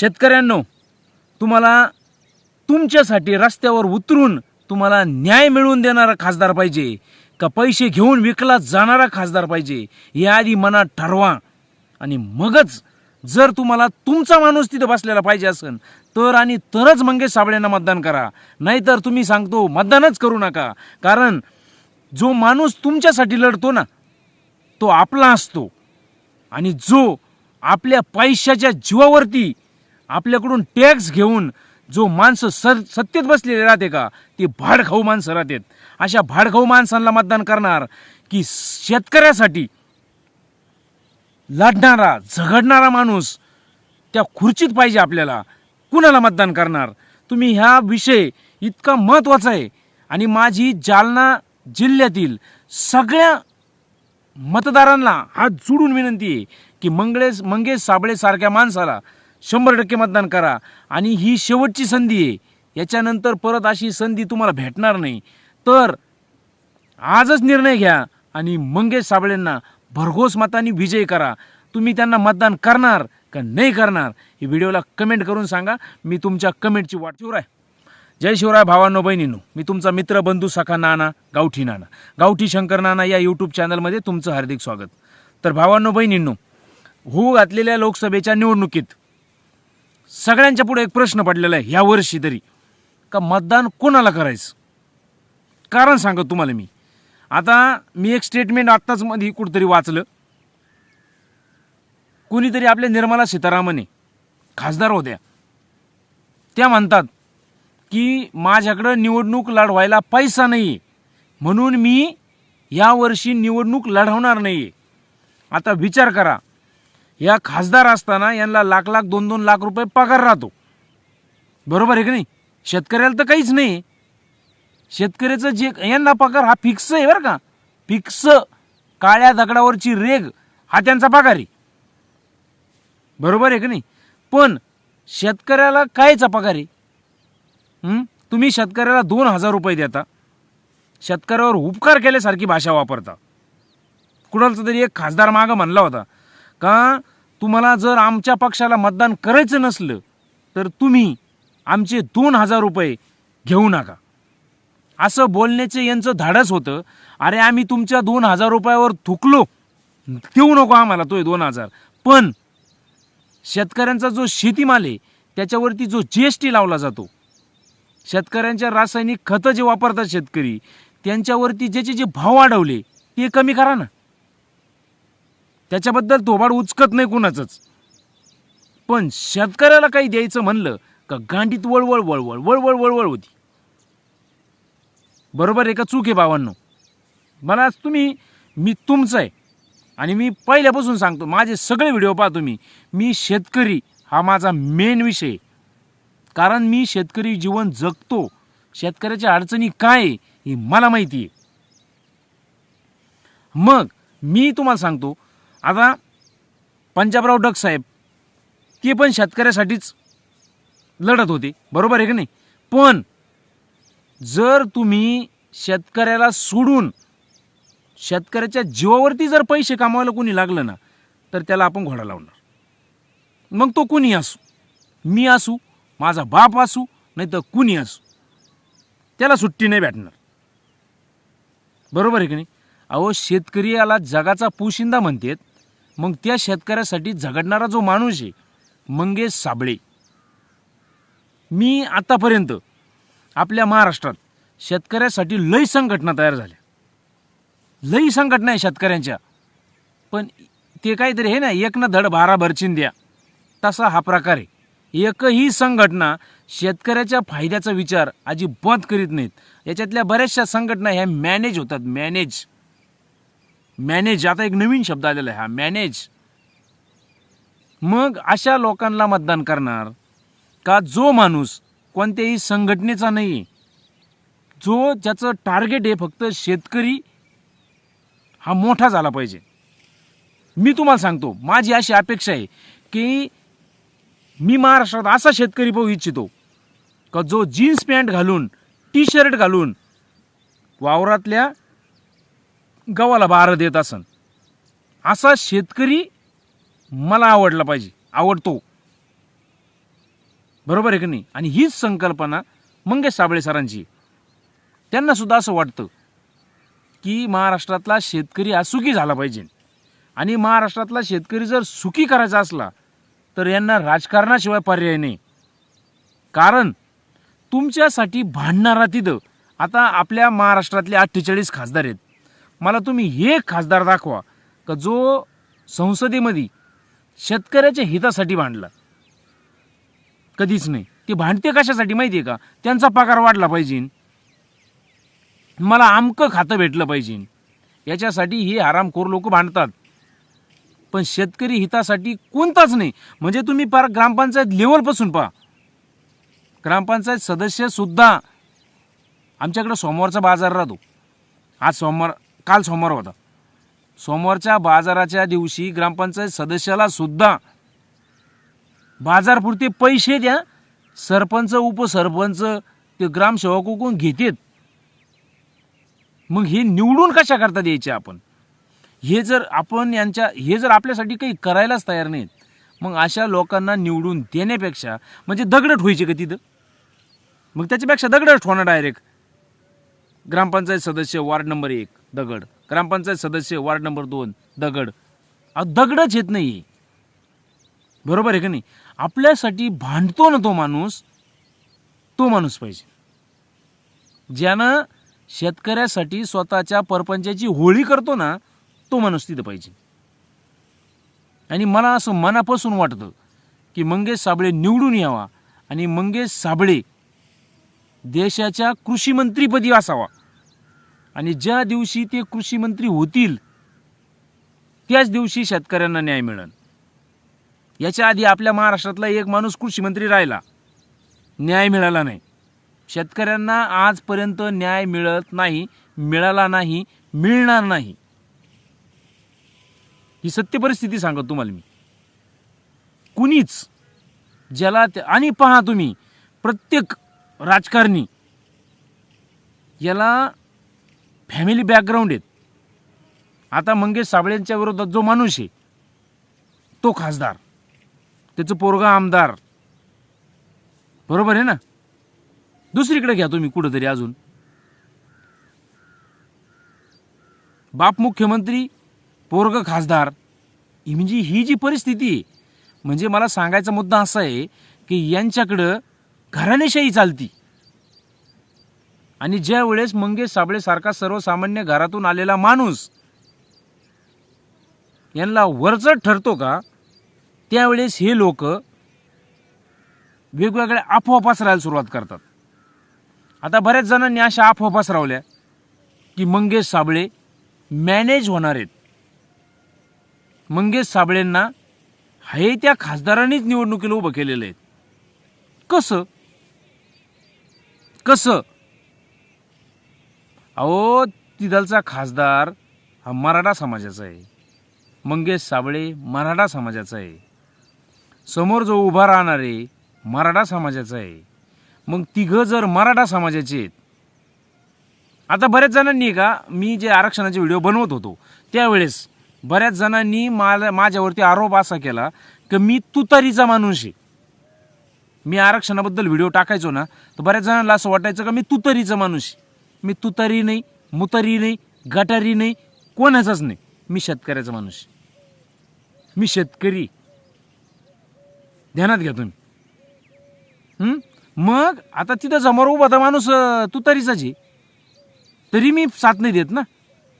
शेतकऱ्यांनो तुम्हाला तुमच्यासाठी रस्त्यावर उतरून तुम्हाला न्याय मिळवून देणारा खासदार पाहिजे का पैसे घेऊन विकला जाणारा खासदार पाहिजे याआधी आधी मनात ठरवा. आणि मगच जर तुम्हाला तुमचा माणूस तिथं बसलेला पाहिजे असेल तर आणि तरच मंगेश साबळेंना मतदान करा. नाहीतर तुम्ही सांगतो मतदानच करू नका. कारण जो माणूस तुमच्यासाठी लढतो ना तो आपला असतो. आणि जो आपल्या पैशाच्या जीवावरती आपल्याकडून टॅक्स घेऊन जो माणसं सर सत्तेत बसलेले राहते का ते भाडखाऊ माणसं राहतात. अशा भाडखाऊ माणसांना मतदान करणार की शेतकऱ्यासाठी लढणारा झगडणारा माणूस त्या खुर्चीत पाहिजे आपल्याला. कुणाला मतदान करणार? तुम्ही ह्या विषय इतका महत्त्वाचा आहे. आणि माझी जालना जिल्ह्यातील सगळ्या मतदारांना हात जोडून विनंती आहे की मंगळेश मंगेश साबळेसारख्या माणसाला शंभर टक्के मतदान करा. आणि ही शेवटची संधी आहे. याच्यानंतर परत अशी संधी तुम्हाला भेटणार नाही. तर आजच निर्णय घ्या आणि मंगेश साबळेंना भरघोस मताने विजय करा. तुम्ही त्यांना मतदान करणार का नाही करणार हे व्हिडिओला कमेंट करून सांगा. मी तुमच्या कमेंटची वाट शिवराय. जय शिवराय भावांनो बहिणींनो. मी तुमचा मित्र बंधू सखा नाना गावठी नाना. गावठी शंकर नाना या यूट्यूब चॅनलमध्ये तुमचं हार्दिक स्वागत. तर भावांनो बहिणींनो होऊ घातलेल्या लोकसभेच्या निवडणुकीत सगळ्यांच्या पुढे एक प्रश्न पडलेला आहे ह्या वर्षी तरी. का मतदान कोणाला करायचं? कारण सांगतो तुम्हाला मी. आता मी एक स्टेटमेंट आत्ताच मध्ये कुठंतरी वाचलं. कुणीतरी आपल्या निर्मला सीतारामने खासदार होत्या. त्या म्हणतात की माझ्याकडं निवडणूक लढवायला पैसा नाही आहे म्हणून मी यावर्षी निवडणूक लढवणार नाही आहे आता विचार करा या खासदार असताना यांना लाख लाख दोन दोन लाख रुपये पगार राहतो. बरोबर आहे की नाही? शेतकऱ्याला तर काहीच नाही. शेतकऱ्याचं जे यांना पगार हा फिक्स आहे बरं का. फिक्स काळ्या दगडावरची रेग हा त्यांचा पगार आहे. बरोबर आहे की नाही? पण शेतकऱ्याला कायचा पगार आहे? तुम्ही शेतकऱ्याला दोन हजार रुपये देता. शेतकऱ्यावर उपकार केल्यासारखी भाषा वापरता. कुणालचा तरी एक खासदार मागं म्हणला होता का तुम्हाला जर आमच्या पक्षाला मतदान करायचं नसलं तर तुम्ही आमचे दोन हजार रुपये घेऊ नका. असं बोलण्याचे यांचं धाडस होतं. अरे आम्ही तुमच्या दोन हजार रुपयावर थुकलो. देऊ नको आम्हाला तो दोन हजार. पण शेतकऱ्यांचा जो शेतीमाल आहे त्याच्यावरती जो जी एस टी लावला जातो शेतकऱ्यांच्या रासायनिक खतं जे वापरतात शेतकरी त्यांच्यावरती ज्याचे जे भाव वाढवले ते कमी करा ना. त्याच्याबद्दल तोबाड उचकत नाही कुणाचंच. पण शेतकऱ्याला काही द्यायचं म्हणलं का गांडीत वळवळ वळवळ वळवळ वळवळ होती. बरोबर आहे का चूक आहे बाबांनो मला तुम्ही मी तुमचं आहे. आणि मी पहिल्यापासून सांगतो माझे सगळे व्हिडिओ पाहा तुम्ही. मी शेतकरी हा माझा मेन विषय आहे. कारण मी शेतकरी जीवन जगतो. शेतकऱ्याच्या अडचणी काय आहे हे मला माहिती आहे. मग मी तुम्हाला सांगतो आता पंजाबराव डग साहेब ते पण शेतकऱ्यासाठीच लढत होते. बरोबर आहे की नाही? पण जर तुम्ही शेतकऱ्याला सोडून शेतकऱ्याच्या जीवावरती जर पैसे कमावायला कोणी लागलं ना तर त्याला आपण घोडा लावणार. मग तो कुणी असू? मी असू? माझा बाप असू? नाही तर कुणी असू? त्याला सुट्टी नाही भेटणार. बरोबर आहे की नाही? अहो शेतकरी याला जगाचा पोशिंदा म्हणतात. मग त्या शेतकऱ्यासाठी झगडणारा जो माणूस आहे मंगेश साबळे. मी आतापर्यंत आपल्या महाराष्ट्रात शेतकऱ्यासाठी लई संघटना तयार झाल्या. लई संघटना आहे शेतकऱ्यांच्या. पण ते काहीतरी हे ना एक ना धड भारा भरचिन द्या. तसा हा प्रकार आहे. एकही संघटना शेतकऱ्याच्या फायद्याचा विचार अजिबात करीत नाहीत. याच्यातल्या बऱ्याचशा संघटना ह्या मॅनेज होतात मॅनेज. मॅनेज आता एक नवीन शब्द आलेला आहे हा मॅनेज. मग अशा लोकांना मतदान करणार का जो माणूस कोणत्याही संघटनेचा नाही जो ज्याचं टार्गेट आहे फक्त शेतकरी हा मोठा झाला पाहिजे. मी तुम्हाला सांगतो माझी अशी अपेक्षा आहे की मी महाराष्ट्रात असा शेतकरी पाहू इच्छितो का जो जीन्स पॅन्ट घालून टी शर्ट घालून वावरातल्या गव्हाला बारं देत असन. असा शेतकरी मला आवडला पाहिजे. आवडतो. बरोबर आहे की नाही? आणि हीच संकल्पना मंगेश साबळे सरांची त्यांना सुद्धा असं वाटतं की महाराष्ट्रातला शेतकरी हा सुखी झाला पाहिजे. आणि महाराष्ट्रातला शेतकरी जर सुखी करायचा असला तर यांना राजकारणाशिवाय पर्याय नाही. कारण तुमच्यासाठी भांडणारा तिथं आता आपल्या महाराष्ट्रातले अठ्ठेचाळीस खासदार आहेत. मला तुम्ही हे खासदार दाखवा का जो संसदेमध्ये शेतकऱ्याच्या हितासाठी भांडला. कधीच नाही. ते भांडते कशासाठी माहिती आहे का? त्यांचा पगार वाढला पाहिजे. मला आमकं खातं भेटलं पाहिजे. याच्यासाठी हे आरामखोर लोक भांडतात. पण शेतकरी हितासाठी कोणताच नाही. म्हणजे तुम्ही पार ग्रामपंचायत लेवलपासून पहा. ग्रामपंचायत सदस्यसुद्धा आमच्याकडे सोमवारचा बाजार राहतो. आज सोमवार काल सोमवार होता. सोमवारच्या बाजाराच्या दिवशी ग्रामपंचायत सदस्याला सुद्धा बाजारपुरते पैसे द्या सरपंच उपसरपंच ते ग्रामसेवक घेतात. मग हे निवडून कशा करता द्यायचे आपण? हे जर आपण यांच्या हे जर आपल्यासाठी काही करायलाच तयार नाहीत मग अशा लोकांना निवडून देण्यापेक्षा म्हणजे दगडट व्हायचे का तिथं? मग त्याच्यापेक्षा दगडट होणार डायरेक्ट ग्रामपंचायत सदस्य वार्ड नंबर एक. दगड. ग्रामपंचायत सदस्य वार्ड नंबर दोन दगड. दगडच येत नाही बरोबर आहे का नाही? आपल्यासाठी भांडतो ना तो माणूस तो माणूस पाहिजे. ज्यानं शेतकऱ्यासाठी स्वतःच्या परपंचाची होळी करतो ना तो माणूस तिथं पाहिजे. आणि मला असं मनापासून वाटतं की मंगेश साबळे निवडून यावा आणि मंगेश साबळे देशाच्या कृषी मंत्रीपदी असावा. आणि ज्या दिवशी ते कृषी मंत्री होतील त्याच दिवशी शेतकऱ्यांना न्याय मिळेल. याच्या आधी आपल्या महाराष्ट्रातला एक माणूस कृषी मंत्री राहिला. न्याय मिळाला नाही. शेतकऱ्यांना आजपर्यंत न्याय मिळत नाही मिळाला नाही मिळणार नाही. ही सत्य परिस्थिती सांगत तुम्हाला मी. कुणीच ज्याला आणि पहा तुम्ही प्रत्येक राजकारणी याला फॅमिली बॅकग्राऊंड आहेत. आता मंगेश साबळेंच्या विरोधात जो माणूस आहे तो खासदार. त्याचं पोरगा आमदार. बरोबर आहे ना? दुसरीकडे घ्या तुम्ही कुठंतरी अजून. बाप मुख्यमंत्री पोरग खासदार. ही म्हणजे ही जी परिस्थिती आहे म्हणजे मला सांगायचा मुद्दा असा आहे की यांच्याकडं घराणेशाही चालती. आणि ज्या वेळेस मंगेश साबळेसारखा सर्वसामान्य घरातून आलेला माणूस यांना वरचढ ठरतो का त्यावेळेस हे लोक वेगवेगळ्या अफवा पसरायला सुरुवात करतात. आता बऱ्याच जणांनी अशा अफवा पसरवल्या की मंगेश साबळे मॅनेज होणार आहेत. मंगेश साबळेंना हे त्या खासदारांनीच निवडणुकीला उभं केलेलं आहेत कसं? कसं? अहो तिथलचा खासदार हा मराठा समाजाचा आहे. मंगेश साबळे मराठा समाजाचा आहे. समोर जो उभा राहणार आहे मराठा समाजाचा आहे. मग तिघं जर मराठा समाजाचे आहेत आता बऱ्याच जणांनी का मी जे आरक्षणाचे व्हिडिओ बनवत होतो त्यावेळेस बऱ्याच जणांनी मला माझ्यावरती आरोप असा केला की मी तुतारीचा माणूस आहे. मी आरक्षणाबद्दल व्हिडिओ टाकायचो ना तर बऱ्याच जणांना असं वाटायचं का मी तुतारीचा माणूस आहे. मी तुतारी नाही मुतारी नाही गटारी नाही कोणाचाच नाही. मी शेतकऱ्याचा माणूस. मी शेतकरी. ध्यानात घ्या तुम्ही. मग आता तिथं समोर उभा होता माणूस तुतारीचाच. आहे तरी मी साथ नाही देत ना.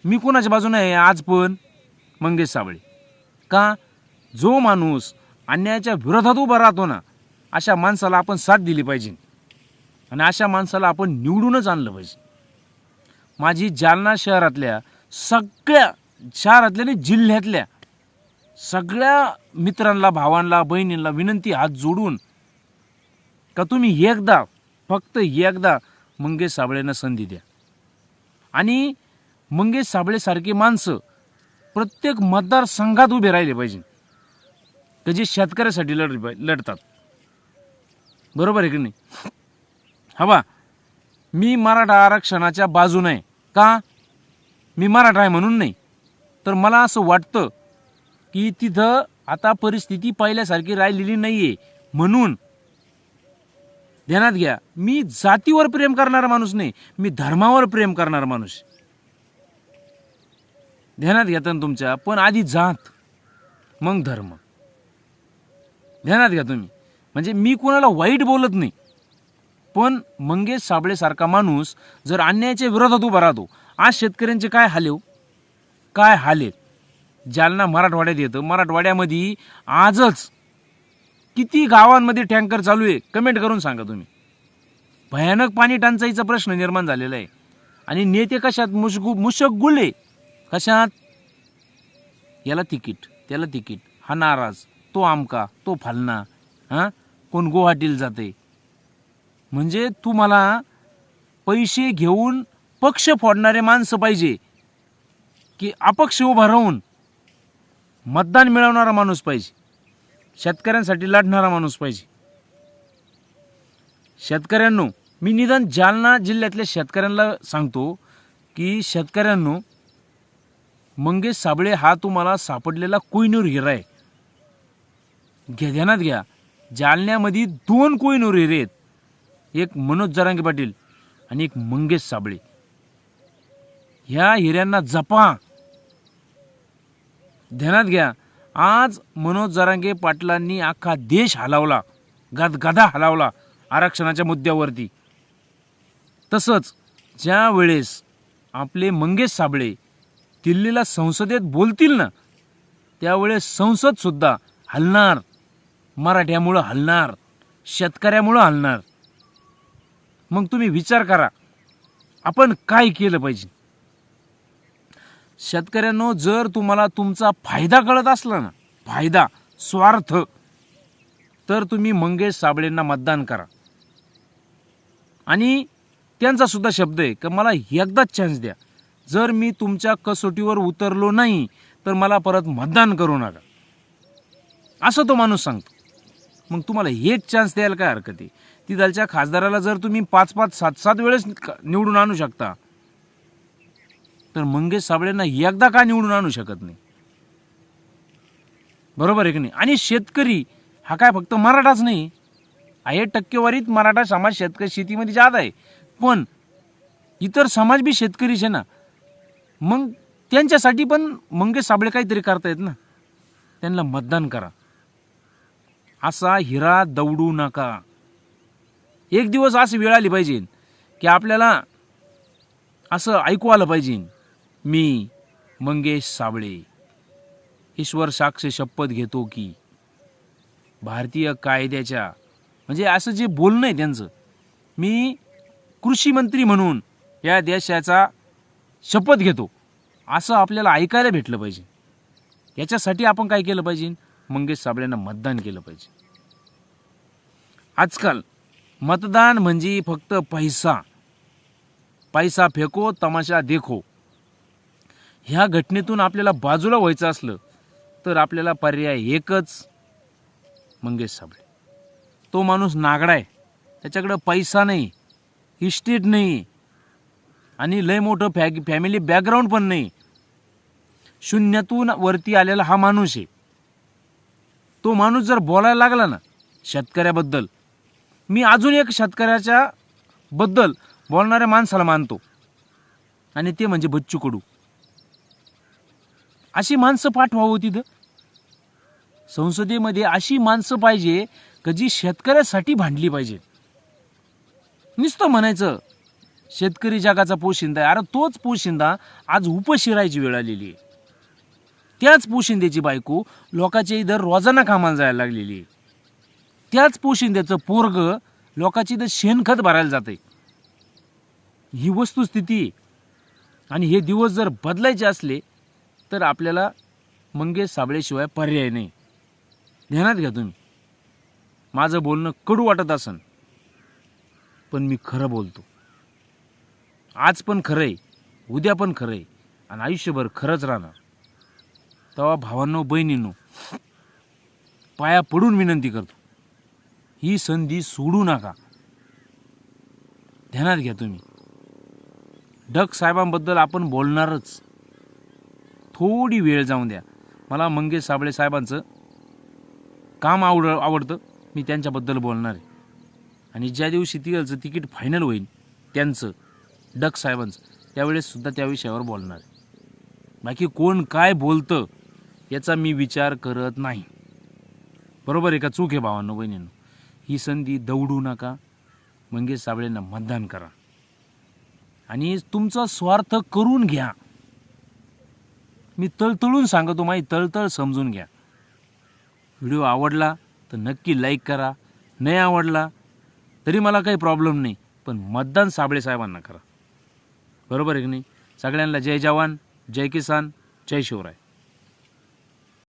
मी कोणाच्या बाजूने आहे? आज पण मंगेश साबळे का? जो माणूस अन्यायाच्या विरोधात उभा राहतो ना अशा माणसाला आपण साथ दिली पाहिजे. आणि अशा माणसाला आपण निवडूनच आणलं पाहिजे. माझी जालना शहरातल्या सगळ्या शहरातल्या आणि जिल्ह्यातल्या सगळ्या मित्रांना भावांना बहिणींना विनंती हात जोडून का तुम्ही एकदा फक्त एकदा मंगेश साबळेंना संधी द्या. आणि मंगेश साबळेसारखी माणसं प्रत्येक मतदारसंघात उभे राहिले पाहिजे का जे शेतकऱ्यासाठी लढ लढतात. बरोबर आहे की नाही? हवा मी मराठा आरक्षणाच्या बाजूने आहे का? मी मराठा आहे म्हणून नाही. तर मला असं वाटतं की तिथं आता परिस्थिती पहिल्यासारखी राहिलेली नाही आहे म्हणून ध्यानात घ्या मी जातीवर प्रेम करणारा माणूस नाही मी धर्मावर प्रेम करणारा माणूस. ध्यानात घ्या ना तुमच्या पण आधी जात मग धर्म. ध्यानात घ्या तुम्ही. म्हणजे मी कोणाला वाईट बोलत नाही. पण मंगेश साबळेसारखा माणूस जर अन्यायाच्या विरोधात उभा राहतो आज शेतकऱ्यांचे काय हाल काय हाले जालना मराठवाड्यात येतं. मराठवाड्यामध्ये आजच किती गावांमध्ये टँकर चालू आहे कमेंट करून सांगा तुम्ही. भयानक पाणी टंचाईचा प्रश्न निर्माण झालेला आहे. आणि नेते कशात? मुशगु मुशक गुले. कशात? याला तिकीट त्याला तिकीट. हा नाराज. तो आमका तो फालना. हां? कोण गुवाहाटीला जाते म्हणजे तुम्हाला पैसे घेऊन पक्ष फोडणारे माणसं पाहिजे की अपक्ष उभा राहून मतदान मिळवणारा माणूस पाहिजे. शेतकऱ्यांसाठी लढणारा माणूस पाहिजे. शेतकऱ्यांनो मी निदान जालना जिल्ह्यातल्या शेतकऱ्यांना सांगतो की शेतकऱ्यांनो मंगेश साबळे हा तुम्हाला सापडलेला कोयनूर हिरा आहे. घ्या ध्यानात घ्या. जालन्यामध्ये दोन कोयनूर हिरे आहेत. एक मनोज जरांगे पाटील आणि एक मंगेश साबळे. ह्या हिऱ्यांना जपा. ध्यानात घ्या आज मनोज जरांगे पाटलांनी अख्खा देश हलावला गदगदा हलावला आरक्षणाच्या मुद्द्यावरती. तसंच ज्या वेळेस आपले मंगेश साबळे दिल्लीला संसदेत बोलतील ना त्यावेळेस संसदसुद्धा हलणार मराठ्यामुळं हलणार शेतकऱ्यामुळं हलणार. मग तुम्ही विचार करा. आपण काय केलं पाहिजे? शेतकऱ्यांनो जर तुम्हाला तुमचा फायदा कळत असला ना फायदा स्वार्थ तर तुम्ही मंगेश साबळेंना मतदान करा. आणि त्यांचा सुद्धा शब्द आहे की मला एकदाच चान्स द्या. जर मी तुमच्या कसोटीवर उतरलो नाही तर मला परत मतदान करू नका. असं तो माणूस सांगतो. मग तुम्हाला एक चान्स द्यायला काय हरकत आहे? तिथलच्या खासदाराला जर तुम्ही पाच पाच सात सात वेळेस निवडून आणू शकता तर मंगेश साबळेंना एकदा का निवडून आणू शकत नाही? बरोबर आहे की नाही? आणि शेतकरी हा काय फक्त मराठाच नाही. आहे टक्केवारीत मराठा समाज शेतकरी शेतीमध्ये जात आहे. पण इतर समाज बी शेतकरीच आहे ना. मग त्यांच्यासाठी पण मंगेश साबळे काहीतरी करतायत ना. त्यांना मतदान करा. असा हिरा दौडू नका. एक दिवस अशी वेळ आली पाहिजे की आपल्याला असं ऐकू आलं पाहिजे. मी मंगेश साबळे. ईश्वर साक्ष शपथ घेतो की भारतीय कायद्याच्या म्हणजे असं जे बोलणं आहे त्यांचं मी कृषी मंत्री म्हणून या देशाचा शपथ घेतो. असं आपल्याला ऐकायला भेटलं पाहिजे. याच्यासाठी आपण काय केलं पाहिजे? मंगेश साबळेंना मतदान केलं पाहिजे. आजकाल मतदान म्हणजे फक्त पैसा. पैसा फेको तमाशा देखो. ह्या घटनेतून आपल्याला बाजूला व्हायचं असलं तर आपल्याला पर्याय एकच मंगेश साबळे. तो माणूस नागडा आहे. त्याच्याकडं पैसा नाही इस्टेट नाही आणि लय मोठं फॅ फॅमिली बॅकग्राऊंड पण नाही. शून्यातून वरती आलेला हा माणूस आहे. तो माणूस जर बोलायला लागला ना शेतकऱ्याबद्दल मी अजून एक शेतकऱ्याच्या बद्दल बोलणाऱ्या माणसाला मानतो. आणि ते म्हणजे बच्चू कडू. अशी माणसं पाठवावं तिथं. संसदेमध्ये अशी माणसं पाहिजे का जी शेतकऱ्यासाठी भांडली पाहिजे. नुसतं म्हणायचं शेतकरी जगाचा पोशिंदा आहे. अरे तोच पोशिंदा आज उपशिरायची वेळ आलेली आहे. त्याच पोशिंद्याची बायको लोकांच्या इथं रोजाना कामाला जायला लागलेली आहे. त्याच पोशिंद्याचं पोरग लोकांची इथं शेणखत भरायला जाते ही वस्तुस्थिती आहे. आणि हे दिवस जर बदलायचे असले तर आपल्याला मंगेश साबळेशिवाय पर्याय नाही. ध्यानात घ्या तुम्ही. माझं बोलणं कडू वाटत असन पण मी खरं बोलतो. आज पण खरं आहे उद्या पण खरं आहे आणि आयुष्यभर खरंच राहणार. तेव्हा भावांनो बहिणींनो पाया पडून विनंती करतो. ही संधी सोडू नका. ध्यानात घ्या तुम्ही. डक साहेबांबद्दल आपण बोलणारच. थोडी वेळ जाऊन द्या. मला मंगेश साबळे साहेबांचं काम आवड आवडतं. मी त्यांच्याबद्दल बोलणार आहे. आणि ज्या दिवशी तिकडचं तिकीट फायनल होईल त्यांचं डक साहेबांचं त्यावेळेस सुद्धा त्या विषयावर बोलणार आहे. बाकी कोण काय बोलतं याचा मी विचार करत नाही. बरोबर आहे का? चूक आहे भावांनो बहिणींनो. ही संधी दौडू नका. मंगेश साबळेंना मतदान करा. आणि तुमचा स्वार्थ करून घ्या. मी तळतळून सांगतो माही तळतळ समजून घ्या. व्हिडिओ आवडला तर नक्की लाईक करा. नाही आवडला तरी मला काही प्रॉब्लेम नाही पण मतदान साबळे साहेबांना करा. बरोबर आहे की नाही? सगळ्यांना जय जवान जय किसान जय शिवराय.